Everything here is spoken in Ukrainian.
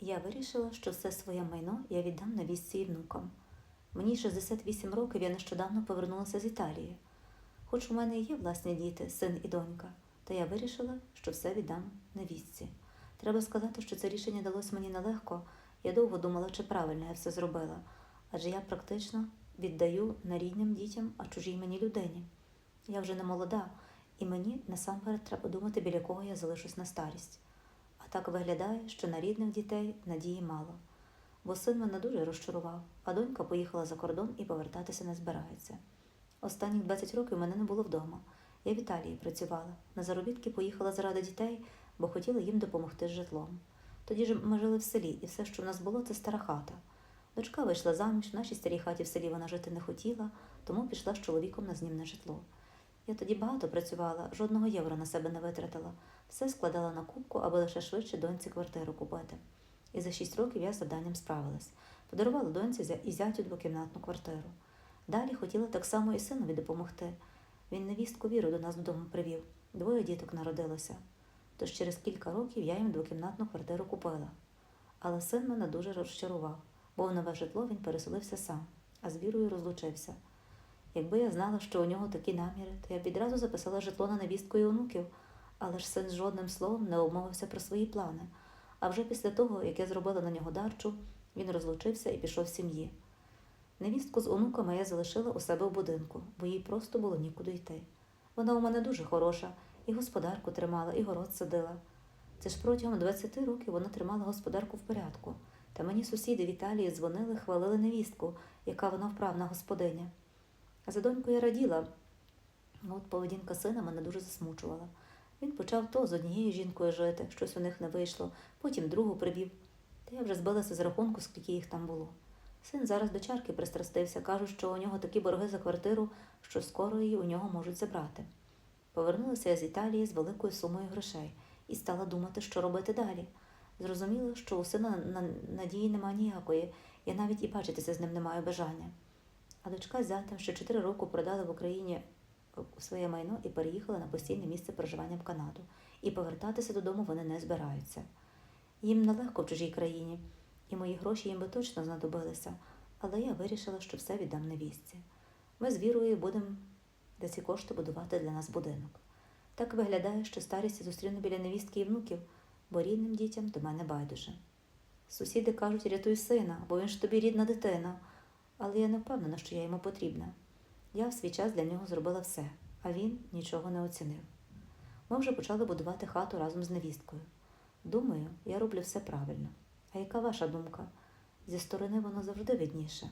Я вирішила, що все своє майно я віддам невістці і внукам. Мені 68 років, я нещодавно повернулася з Італії. Хоч у мене є власні діти, син і донька, та я вирішила, що все віддам невістці. Треба сказати, що це рішення далось мені нелегко. Я довго думала, чи правильно я все зробила, адже я практично віддаю не рідним дітям, а чужій мені людині. Я вже не молода, і мені насамперед треба думати, біля кого я залишусь на старість. А так виглядає, що на рідних дітей надії мало. Бо син мене дуже розчарував, а донька поїхала за кордон і повертатися не збирається. Останніх 20 років мене не було вдома. Я в Італії працювала. На заробітки поїхала заради дітей, бо хотіла їм допомогти з житлом. Тоді ж ми жили в селі, і все, що в нас було, це стара хата. Дочка вийшла заміж, в нашій старій хаті в селі вона жити не хотіла, тому пішла з чоловіком на знімне житло. Я тоді багато працювала, жодного євро на себе не витратила. Все складала на кубку, аби лише швидше доньці квартиру купити. І за шість років я з завданням справилась. Подарувала доньці і зятю двокімнатну квартиру. Далі хотіла так само і синові допомогти. Він невістку віру до нас додому привів. Двоє діток народилося. Тож через кілька років я їм двокімнатну квартиру купила. Але син мене дуже розчарував, бо в нове житло він переселився сам, а з вірою розлучився. Якби я знала, що у нього такі наміри, то я б відразу записала житло на невістку і онуків, але ж син жодним словом не обмовився про свої плани. А вже після того, як я зробила на нього дарчу, він розлучився і пішов з сім'ї. Невістку з онуками я залишила у себе в будинку, бо їй просто було нікуди йти. Вона у мене дуже хороша, і господарку тримала, і город садила. Це ж протягом 20 років вона тримала господарку в порядку. Та мені сусіди в Італії дзвонили, хвалили невістку, яка вона вправна господиня. А за доньку я раділа. От поведінка сина мене дуже засмучувала. Він почав то з однією жінкою жити, щось у них не вийшло, потім другу привів. Та я вже збилася з рахунку, скільки їх там було. Син зараз до чарки пристрастився, кажуть, що у нього такі борги за квартиру, що скоро її у нього можуть забрати. Повернулася я з Італії з великою сумою грошей і стала думати, що робити далі. Зрозуміла, що у сина на- надії нема ніякої, я навіть і бачитися з ним не маю бажання. А дочка з зятем ще чотири роки продали в Україні своє майно і переїхали на постійне місце проживання в Канаду. І повертатися додому вони не збираються. Їм нелегко в чужій країні, і мої гроші їм би точно знадобилися, але я вирішила, що все віддам невістці. Ми з вірою будемо за ці кошти будувати для нас будинок. Так виглядає, що старість зустріну біля невістки і внуків, бо рідним дітям до мене байдуже. Сусіди кажуть, рятуй сина, бо він ж тобі рідна дитина, але я не впевнена, що я йому потрібна. Я в свій час для нього зробила все, а він нічого не оцінив. Ми вже почали будувати хату разом з невісткою. Думаю, я роблю все правильно. А яка ваша думка? Зі сторони воно завжди видніше.